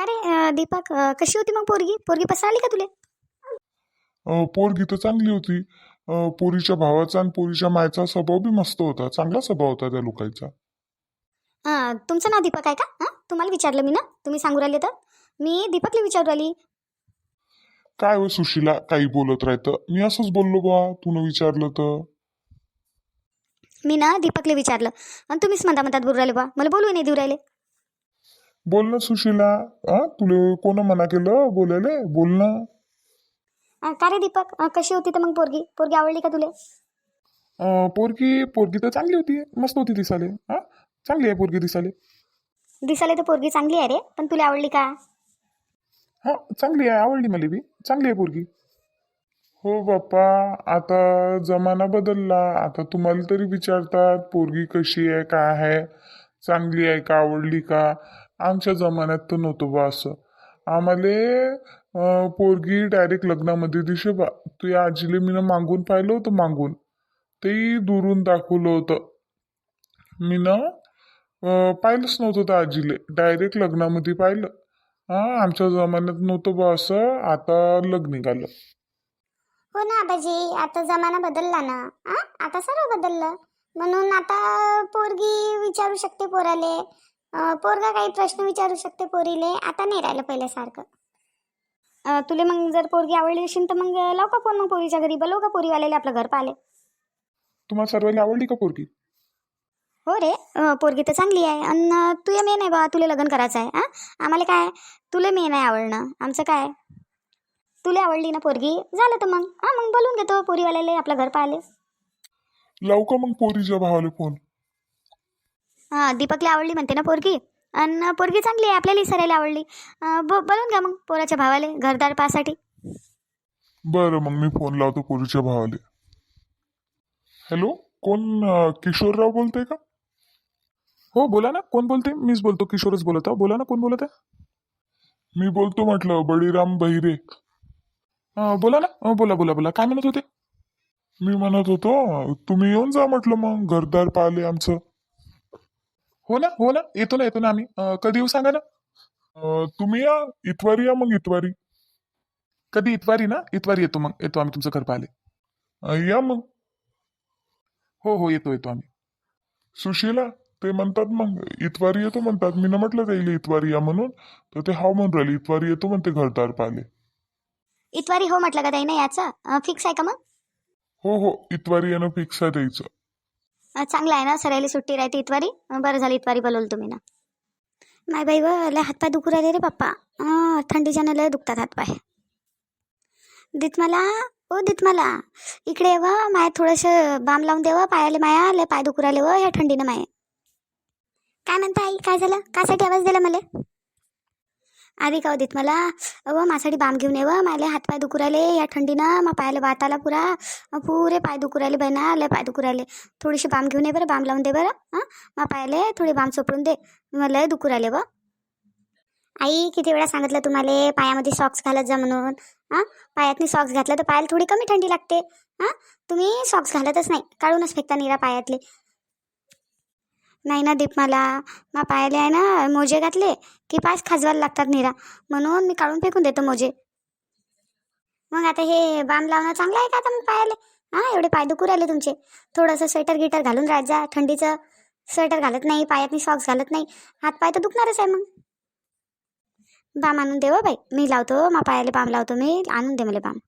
का रे? दीपक कशी होती मग पोरगी? पोरगी पसराली का तुले? पोरगी तर चांगली होती. पोरीच्या भावाचा आणि पोरीच्या मायचा स्वभाव बी मस्त होता. चांगला स्वभाव होता त्या लोकांचा. अं, तुमचं नाव दीपक आहे का? हां तुम्हाला विचारलं मी ना. तुम्ही सांगू राहिले तर. मी दीपकला विचारू राहिली. काय हो सुशीला? काही बोलत राहतं. मी असंच बोललो बा तू विचारलं तर. मी ना दीपकला विचारलं. आणि तुम्हीच म्हणता म्हणतात बोलू राहिले बा मला बोलू नाही देऊ राहिले. बोल ना सुशीला. हा तुला कोण मना केलं? बोलायला? बोल ना. अं, का रे दीपक? अं, कशी होती तर मग पोरगी? पोरगी आवडली का तुले? अं, पोरगी पोरगी तर चांगली होती. मस्त होती दिसाले हा? चांगली आहे पोरगी दिसाले दिसायला तर पोरगी चांगली आहे रे पण तुला आवडली का? हा चांगली आहे. आवडली मला बी. चांगली आहे पोरगी. हो बाप्पा आता जमाना बदलला. आता तुम्हाला तरी विचारतात पोरगी कशी आहे काय आहे? चांगली आहे का आवडली का? आमच्या जमान्यात तर नव्हतं बा असं. आम्हाला पोरगी डायरेक्ट लग्नामध्ये दिशे बा तुझ्या आजीले मीनं मागून पाहिलं होतं मागून. तेही दुरून दाखवलं होतं. मीनं पाहिलंच नव्हतं त्या आजीले. डायरेक्ट लग्नामध्ये पाहिलं. हा आमच्या जमान्यात नव्हतं बा असं. आता लग्न निघालं. हो ना आबाजी. आता जमाना बदलला ना? आ? आता सर्व बदललं. म्हणून आता पोरगी विचारू शकते पोराले. पोरगा काही प्रश्न विचारू शकते पोरीले. आता नाही राहिलं पहिल्यासारखं अं, तुले मग जर पोरगी आवडली असेल तर मग लाव का फोन मग पोरीच्या घरी? बोलव का पोरीवाल्याला आपलं घर पाहिले तुम्हाला सर्वांना आवडली का पोरगी? हो रे. अं, पोरगी तर चांगली आहे. आणि तुला मेन आहे बा तुला लग्न करायचं आहे हां आम्हाला काय? तुला मेन आहे आवडणं. आमचं काय? तुला आवडली ना पोरगी? झालं तर मग. हां मग बोलून घेतो पोरीवाल्याला आपलं घर पाहिले लावू का मग पोरीच्या भावाला फोन? हां दीपकला आवडली म्हणते ना पोरगी? आणि पोरगी चांगली आहे आपल्याला सरायला आवडली. ब बोलून घ्या मग पोराच्या भावाले घरदार पासाठी. बरं मग मी फोन लावतो पोरीच्या भावाला. हॅलो कोण अं, किशोरराव बोलतोय का? हो बोला ना कोण बोलते मीच बोलतो किशोरच बोलत आहो. बोला ना कोण बोलत आहे? मी बोलतो म्हटलं बळीराम बहिरे. अं, बोला ना अं, बोला बोला बोला. काय म्हणत होते? मी म्हणत होतो तुम्ही येऊन जा म्हटलं मग घरदार पाहिले आमचं. हो ना हो ना. येतो ना येतो ना आम्ही. अं, कधी येऊ सांगा ना? अं, तुम्ही या. इतवारी या मग इतवारी. कधी? इतवारी ना? इतवारी येतो मग. येतो आम्ही तुमचं घर पाहिले अं, या मग. हो हो. येतो येतो आम्ही. सुशीला ते म्हणतात मग इतवारी येतो म्हणतात. मी म्हटलं त्याला इतवारी या म्हणून. तर ते हाव म्हणून राहिले. इतवारी येतो म्हणते घरदार पाहिले इतवारी हो म्हटलं का ताई? ना याचं? फिक्स आहे का मग? हो हो. इतवारी येणं फिक्स आहे द्यायचं अं, चांगलं आहे ना? सरायला सुट्टी राहते इतवारी? बरं झालं इतवारी बोलवलं तुम्ही ना. माय बाई व लय हातपाय दुखू राहिले रे पप्पा. थंडीच्या थंडीच्यानं लय दुखतात हातपाय. देत मला ओ देत मला इकडे ये व माय थोडंसं बाम लावून देव पायाले माया लय पाय दुखू राहिले व ह्या थंडीनं माय. काय म्हणता आई काय झालं? कासाठी आवाज दिला मला? आधी का देत मला. अव माझ्यासाठी बाम घेऊन ये व. मायले हातपाय दुखू राहिले. या थंडीनं मा पायाला वात आला पुरा. पुरे पाय दुखू राहिले बहिणा. लय पाय दुखू राहिले. थोडीशी बाम घेऊन ये बरं. बाम लावून दे बरं. हां मग पायाले थोडी बाम चोपडून दे. मला लय दुखू राहिले व. आई किती वेळा सांगितलं तुम्हाला पायामध्ये सॉक्स घालत जा म्हणून. हां पायातनी सॉक्स घातलं तर पायाला थोडी कमी थंडी लागते. हां तुम्ही सॉक्स घालतच नाही. काढूनच फेकता निरा पायातले. नाही ना दीप मला. मा पायाले आहे ना मोजे घातले की पायच खाजवायला लागतात निरा. म्हणून मी काढून फेकून देतो मोजे. मग आता हे बाम लावणं चांगलं आहे का आता मग पायाले? हां एवढे पाय दुखू राहिले तुमचे. थोडंसं स्वेटर गिटर घालून राहत जा. थंडीचं स्वेटर घालत नाही पायात मी सॉक्स घालत नाही. हात पाय तर दुखणारच आहे मग. बाम आणून दे हो बाई. मी लावतो मा पायाला बाम लावतो मी. आणून दे मला बाम.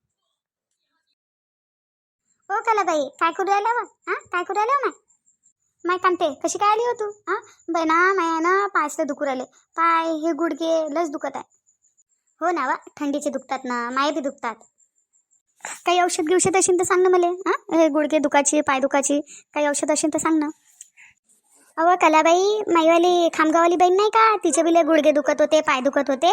हो कला बाई काय करू राहिला मग? हा काय करू राहिला मग? माय कांते कशी काय आली हो तू? हां बना माया ना पायच दुखू राहिले. पाय हे गुडघे लस दुखत आहे. हो ना वा थंडीचे दुखतात ना माय बी दुखतात. काही औषध गिवषध असेल तर सांग ना मला हां हे गुडघे दुखाची पाय दुखाची काही औषध असेल तर सांग ना. अव कलाबाई माईवाली खामगाववाली बहीण नाही का? तिचे बिले गुडघे दुखत होते पाय दुखत होते.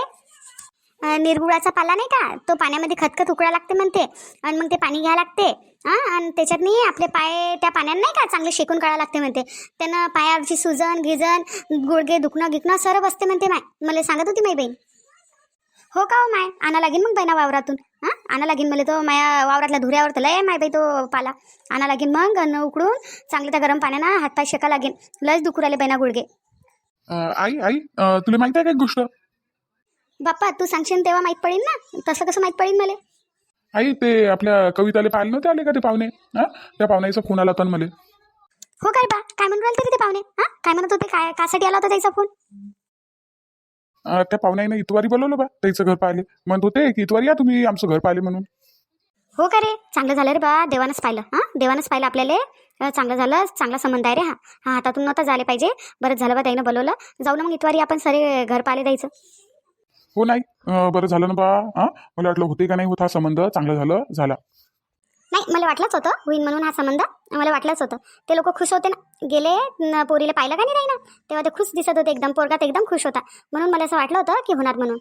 निर्गुळाचा पाला नाही का? तो पाण्यामध्ये खतखत उकळा लागते म्हणते. आणि मग ते पाणी घ्यायला लागते. हां आणि त्याच्यातनी आपले पाय त्या पाण्यानं नाही का? चांगले शेकून काढावं लागते म्हणते. त्यानं पायावरची सुजन गिजन गुडघे दुखणं गिकणं सर्व बसते म्हणते माय. मला सांगत होती माई बहीण. हो का हो माय? आणा लागेल मग बहिणा वावरातून. हां आणा लागेल मला तो माया वावरातल्या धुऱ्यावर तर लय माय बाई तो पाला. आणा लागेल मग अन्न उकडून चांगले त्या गरम पाण्यानं हातपाय शेका लागेल लस दुखू राहिले बहिणा गुडघे. आई आई तुला माहिती आहे का गोष्ट? बाप्पा तू सांगशील तेव्हा माहीत पडेल ना? तसं कसं माहीत पडेल मला? आई ते आपल्या कविताले पाहिले नव्हते आले का ते पाहुणे? हा? त्या पाहुण्याचा फोन आला होता ना मला. हो काय बा? काय म्हणून राहिले ते पाहुणे? हा? काय म्हणत होते? काय कासाठी आला होता त्याचा फोन? अं, त्या पाहुण्याने इतवारी बोलवलं बा त्याचं घर पाहिले म्हणत होते की इतवारी या तुम्ही आमचं घर पाहिले म्हणून. हो का रे? चांगलं झालं रे बा देवानंच पाहिलं. हां? देवानंच पाहिलं आपल्याला. अं, चांगलं झालं चांगला संबंध आहे रे हा. हा हातातून नव्हता झाले पाहिजे. बरंच झालं बा त्यानं बोलवलं. जाऊ ना मग इतवारी आपण सारे घर पाहिले द्यायचं हो नाही. बरं झालं ना बा. हा मला वाटलं होते का नाही होत हा संबंध. चांगलं झालं झाला. नाही मला वाटलंच होतं. होईन म्हणून हा संबंध. मला वाटलंच होतं. ते लोक खुश होते ना. गेले न पोरीला पाहिलं का नाही ना? तेव्हा ते खुश दिसत होते एकदम. पोरगात एकदम खुश होता. म्हणून मला असं वाटलं होतं की होणार म्हणून.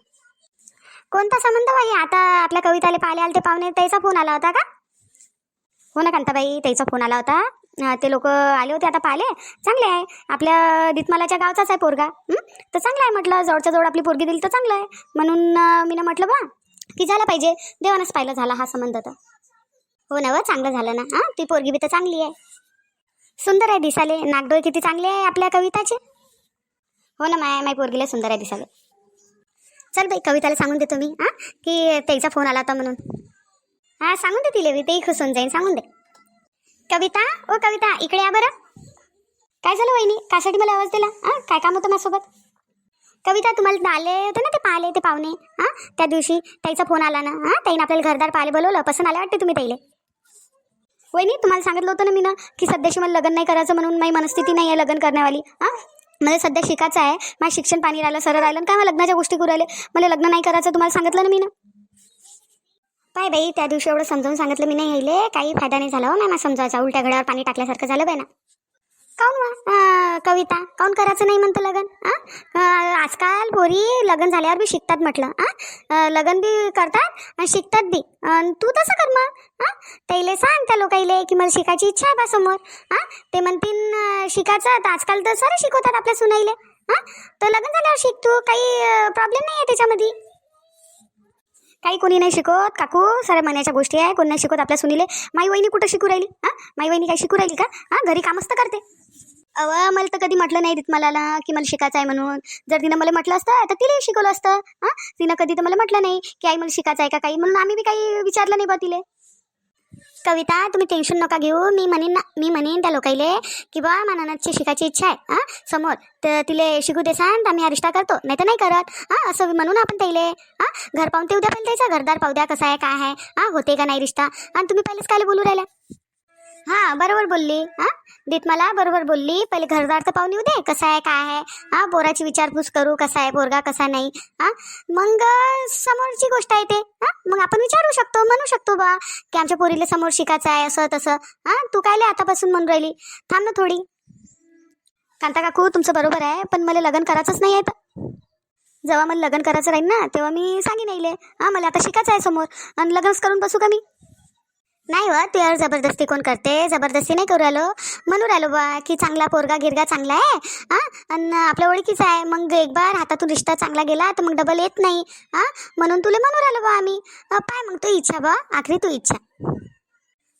कोणता संबंध हो बाई आता आपल्या कविताले पाहिले आले ते पाहुणे. त्याचा फोन आला होता का? हो ना कांताबाई. त्याचा फोन आला होता. ते लोक आले होते आता पाहिले. चांगले आहे. आपल्या दितमालाच्या गावचाच आहे पोरगा. तर चांगलं आहे म्हटलं जवळच्या जवळ आपली पोरगी दिली तर चांगलं आहे. म्हणून मीनं म्हटलं बा की झालं पाहिजे. देवानंच पाहिलं झाला हा संबंध तर. हो ना व चांगलं झालं ना. हां? ती पोरगी बी तर चांगली आहे. सुंदर आहे दिसाले नागडोळे किती चांगले आहे आपल्या कविताचे. हो ना माय माय पोरगीला सुंदर आहे दिसाले चल बाई कविताला सांगून देतो मी. हां? की त्याचा फोन आला होता म्हणून. हां सांगून दे तिले बी. तेही खुश होऊन जाईन. सांगून दे. कविता ओ कविता इकडे या बरं. काय झालं वहिनी? कासाठी मला आवाज दिला? हां काय काम होतं माझ्यासोबत? कविता तुम्हाला आले होते ना ते पाहिले ते पाहुणे. हां त्या दिवशी ताईचा फोन आला ना हां ताईनं आपल्याला घरदार पाहिले बोलवलं. पसंत आले वाटते तुम्ही ताईले. वहिनी तुम्हाला सांगितलं होतं ना मी ना की सध्याशी मला लग्न नाही करायचं म्हणून माझी मनस्थिती नाही आहे लग्न करण्यावाली. हां मला सध्या शिकायचं आहे. माझं शिक्षण पाणी राहिलं सरळ राहिलं काय मला लग्नाच्या गोष्टी करू राहिले? मला लग्न नाही करायचं तुम्हाला सांगितलं ना मी ना काय बाई त्या दिवशी एवढं समजावून सांगितलं मी नाही यायले काही फायदा नाही झाला हो नाही मला समजायचा उलट्या घड्यावर पाणी टाकल्यासारखं झालं बाई ना. काऊन कविता काऊन करायचं नाही म्हणतं लग्न? हां आजकाल पोरी लग्न झाल्यावर बी शिकतात म्हटलं. हां लग्न बी करतात शिकतात बी. तू तसं कर मग. हां त्याइले सांग त्या लोकाईले की मला शिकायची इच्छा आहे बा समोर. हां ते म्हणतील शिकायचं तर आजकाल तर सारे शिकवतात आपल्या सुनाईले. हां तर लग्न झाल्यावर शिक तू. काही प्रॉब्लेम नाही आहे त्याच्यामध्ये. काही कोणी नाही शिकवत काकू साऱ्या महिन्याच्या गोष्टी आहे. कोणी नाही शिकवत आपल्या सुनीले. माई वहिनी कुठं शिकू राहिली? हां? माई वहिनी काय शिकू राहिली का? हां? घरी कामच तर करते. अव मला तर कधी म्हटलं नाही तिथं मला की मला शिकायचं आहे म्हणून. जर तिनं मला म्हटलं असतं तर तिला शिकवलं असतं. हां? तिनं कधी तर मला म्हटलं नाही की आई मला शिकायचं आहे का काही? म्हणून आम्ही बी काही विचारलं नाही बा तिले. कविता तुम्ही टेन्शन नका घेऊ. मी म्हणेन ना मी म्हणेन त्या लोकाईले की बा ननदची शिकायची इच्छा आहे हां? समोर. तर तिले शिकू दे सांग तर आम्ही हा रिश्ता करतो. नाही तर नाही करत हां? असं म्हणून आपण त्याले हां? घर पाहून ते उद्या पण त्याचा घरदार पाहू द्या कसा आहे काय आहे हां? होते का नाही रिश्ता? आणि तुम्ही पहिलेच काय बोलू राहिला हां बरोबर बोलली. हां? देत मला बरोबर बोलली. पहिले घरदार तर पाहून येऊ दे कसं आहे काय आहे. हां पोराची विचारपूस करू कसा आहे पोरगा कसा नाही. हां? मग समोरची गोष्ट आहे ते. हां? मग आपण विचारू शकतो म्हणू शकतो बा. की आमच्या पोरीला समोर शिकायचं आहे असं तसं. हां? तू कायले आतापासून म्हणून राहिली? थांब ना थोडी. कांता काकू तुमचं बरोबर आहे पण मला लग्न करायचंच नाही आहे. जेव्हा मला लग्न करायचं राहील ना तेव्हा मी सांगेन येईल हां मला आता शिकायचं आहे समोर. आणि लग्नच करून बसू का मी? नाही हो, व तू यार जबरदस्ती कोण करते? जबरदस्ती नाही करू राहिलो. म्हणू राहिलो बा की चांगला पोरगा गिरगा चांगला आहे हां? आणि आपल्या ओळखीचा आहे. मग एक बार हातातून रिश्ता चांगला गेला तर मग डबल येत नाही हां? म्हणून तुला म्हणू राहिलो बा आम्ही. पाय मग तू इच्छा बा आखरी तू इच्छा.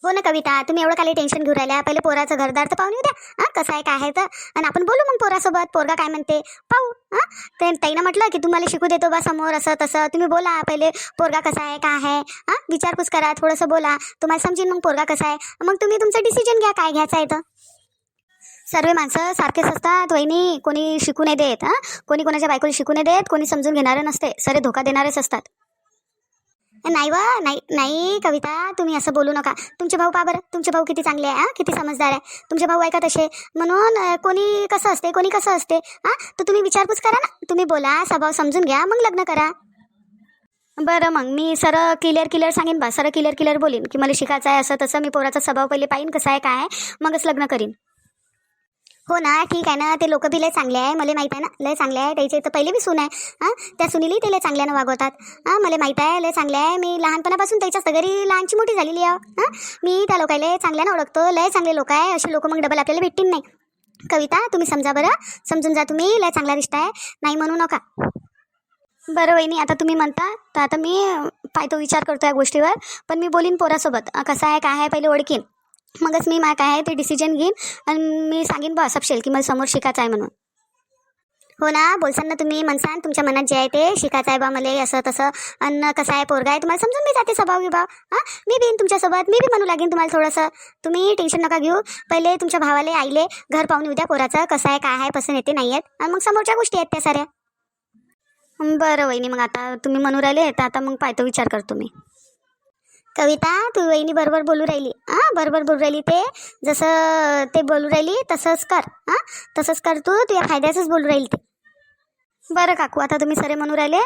हो ना कविता तुम्ही एवढं खाली टेन्शन घेऊ राहिल्या. पहिले पोराचं घरदार तर पाहून येऊ द्या. हां कसं आहे काय आहे तर. आणि आपण बोलू मग पोरासोबत. पोरगा काय म्हणते? पाहू हां. ते ताईनं म्हटलं की तुम्हाला शिकू देतो बा समोर असं तसं. तुम्ही बोला पहिले पोरगा कसा आहे काय आहे. हां विचारपूस करा थोडंसं बोला. तुम्हाला समजेन मग पोरगा कसा आहे. मग तुम्ही तुमचं डिसिजन घ्या काय घ्यायचं आहे तर. सर्व माणसं सारखेच असतात वहिनी. कोणी शिकू नाही देत हां. कोणी कोणाच्या बायकोला शिकू नाही देत कोणी समजून घेणारं नसते. सरे धोका देणारेच असतात. नाही वा नाही नाही कविता तुम्ही असं बोलू नका. तुमचे भाऊ पा बरं? तुमचे भाऊ किती चांगले आहे हां? किती समजदार आहे. तुमचे भाऊ आहे का तसे म्हणून कोणी कसं असते कोणी कसं असते हां? तर तुम्ही विचारपूस करा ना. तुम्ही बोला स्वभाव समजून घ्या मग लग्न करा. बरं मग मी सरळ क्लिअर क्लिअर सांगेन बा. सरळ क्लिअर क्लिअर बोलीन की मला शिकायचं आहे असं तसं. मी पोराचा स्वभाव पहिले पाहीन कसं आहे काय आहे. मगच लग्न करीन. हो ना ठीक आहे ना. ते लोक बी लय चांगले आहे मला माहीत आहे ना. लय चांगले आहे. त्याचे तर पहिले बी सून आहे. हां? त्या सुनीली ते लय चांगल्यानं वागवतात. हां? मला माहीत आहे लय चांगले आहे. मी लहानपणापासून त्याच्या घरी लहानची मोठी झालेली आहे. हां? मी त्या लोकायला चांगल्यानं ओळखतो. लय चांगले लोक आहे. असे लोक मग डबल आपल्याला भेटतील नाही. कविता तुम्ही समजा बरं. समजून जा तुम्ही. लय चांगला रिश्ता आहे. नाही म्हणू नका. बरं वहिनी आता तुम्ही म्हणता. तर आता मी पाहतो विचार करतो या गोष्टीवर. पण मी बोलीन पोरासोबत. कसं आहे काय आहे पहिले ओळखीन. मगच मी मा काय आहे ते डिसिजन घेईन आणि मी सांगेन बा सपशेल की मला समोर शिकायचं आहे म्हणून. हो ना बोलसान ना तुम्ही म्हणसान तुमच्या मनात जे आहे ते शिकायचं आहे बा मला असं तसं. अन्न कसं आहे पोरगा आहे तुम्हाला समजून मी जाते स्वभाव विभाव. हां? मी बी तुमच्यासोबत मी बी म्हणू लागेन तुम्हाला थोडंसं. तुम्ही टेन्शन नका घेऊ. पहिले तुमच्या भावाले आईले घर पाहून येऊ द्या पोराचं कसं आहे काय आहे पसंत येते नाही आहेत आणि मग समोरच्या गोष्टी आहेत त्या साऱ्या. बरं वहिनी मग आता तुम्ही म्हणू राहिले तर आता मग पाहतो विचार करतो मी. कविता तू वहिनी बरोबर बोलू राहिली. हां बरोबर बोलू राहिली ते. जसं ते बोलू राहिली तसंच कर. हां तसंच कर तू तुझ्या फायद्याचंच बोलू राहील ते. बरं काकू आता तुम्ही सरे म्हणू राहिले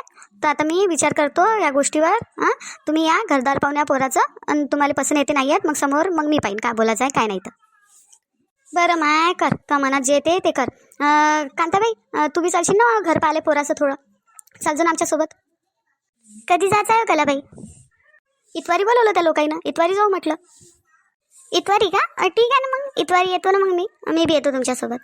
तर आता मी विचार करतो या गोष्टीवर. हां तुम्ही या घरदार पाहुण्या पोराचं आणि तुम्हाला पसंत येते नाही आहेत मग समोर मग मी पाहीन काय बोलायचं आहे काय नाही तर. बरं माय कर. का मनात जे ते कर. कांताबाई तू बी चालशील ना घर पाहिले पोराचं थोडं? चालजो ना आमच्यासोबत. कधी जायचं आहे हो कलाबाई? इतवारी बोलवलं त्या लोकांना इतवारी जाऊ म्हटलं. इतवारी का? ठीक आहे ना मग. इतवारी येतो ना मग मी. मी बी येतो तुमच्यासोबत.